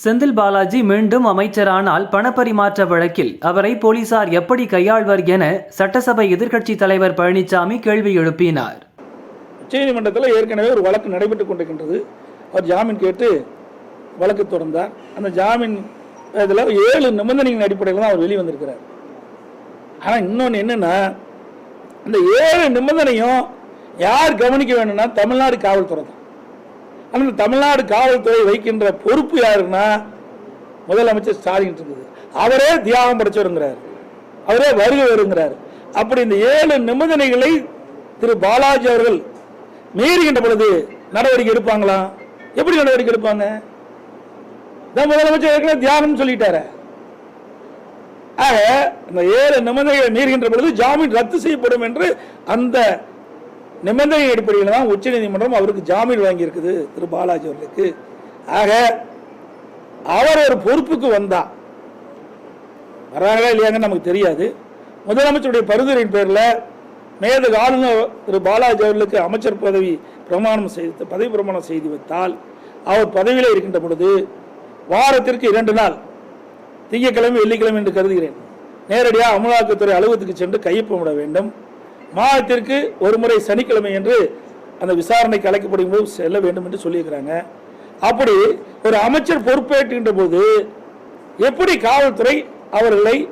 செந்தில் பாலாஜி மீண்டும் அமைச்சரானால் பணப்பரிமாற்ற வழக்கில் அவரை போலீசார் எப்படி கையாள்வர் என சட்டசபை எதிர்க்கட்சித் தலைவர் பழனிசாமி கேள்வி எழுப்பினார். உச்சநீதிமன்றத்தில் ஏற்கனவே ஒரு வழக்கு நடைபெற்றுக் கொண்டிருக்கின்றது. அவர் ஜாமீன் கேட்டு வழக்கு தொடர்ந்தார். அந்த ஜாமீன் இதில் ஏழு நிபந்தனைகளின் அடிப்படையில் தான் அவர் வெளிவந்திருக்கிறார். ஆனால் இன்னொன்று என்னென்னா இந்த ஏழு நிபந்தனையும் யார் கவனிக்க வேணும்னா தமிழ்நாடு காவல்துறை தான். ஆனால் தமிழ்நாடு காவல்துறை வைக்கின்ற பொறுப்பு யாருன்னா முதலமைச்சர் ஸ்டாலின் இருக்குது அவரே தியாகம் படைச்சவருங்கிறார். அவரே வருகை வருங்கிறார் அப்படி இந்த ஏழு நிபந்தனைகளை திரு பாலாஜி அவர்கள் மீறுகின்ற பொழுது நடவடிக்கை எடுப்பாங்களா? எப்படி நடவடிக்கை எடுப்பாங்க? முதலமைச்சர் ஏற்கனவே தியாகம் சொல்லிட்டாரு. ஆக இந்த ஏழு நிபந்தனைகளை மீறுகின்ற பொழுது ஜாமீன் ரத்து செய்யப்படும் என்று அந்த நிபந்தனை அடிப்படையில் தான் உச்சநீதிமன்றம் அவருக்கு ஜாமீன் வாங்கியிருக்குது திரு பாலாஜி அவர்களுக்கு. ஆக அவர் ஒரு பொறுப்புக்கு வந்தா வராங்களா இல்லையாங்கன்னு நமக்கு தெரியாது. முதலமைச்சருடைய பரிந்துரையின் பேரில் மேது ஆளுநர் திரு பாலாஜி அவர்களுக்கு அமைச்சர் பதவி பிரமாணம் செய்து பதவி பிரமாணம் செய்து வைத்தால் அவர் பதவியில் இருக்கின்ற பொழுது வாரத்திற்கு இரண்டு நாள் திங்கக்கிழமை வெள்ளிக்கிழமை என்று கருதுகிறேன். நேரடியாக அமலாக்கத்துறை அலுவலகத்துக்கு சென்று கையொப்பமிட வேண்டும். மாதத்திற்கு ஒரு முறை சனிக்கிழமை என்று அந்த விசாரணைக்கு அழைக்கப்படும் போது செல்ல வேண்டும் என்று சொல்லியிருக்கிறாங்க. அப்படி ஒரு அமைச்சர் பொறுப்பேற்கின்ற போது எப்படி காவல்துறை அவர்களை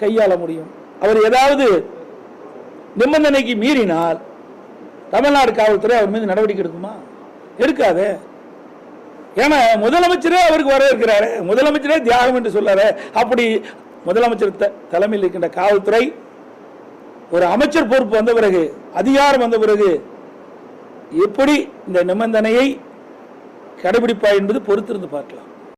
கையாள முடியும்? அவர் ஏதாவது நிபந்தனைக்கு மீறினால் தமிழ்நாடு காவல்துறை அவர் மீது நடவடிக்கை எடுக்குமா? எடுக்காதே. ஏன்னா முதலமைச்சரே அவருக்கு வரவேற்கிறாரு. முதலமைச்சரே தியாகம் என்று சொல்லாரு அப்படி முதலமைச்சர் த- தலைமையில் இருக்கின்ற காவல்துறை ஒரு அமைச்சர் பொறுப்பு வந்த பிறகு அதிகாரம் வந்த பிறகு எப்படி இந்த நிபந்தனையை கடைபிடிப்பா என்பது பொறுத்திருந்து பார்க்கலாம்.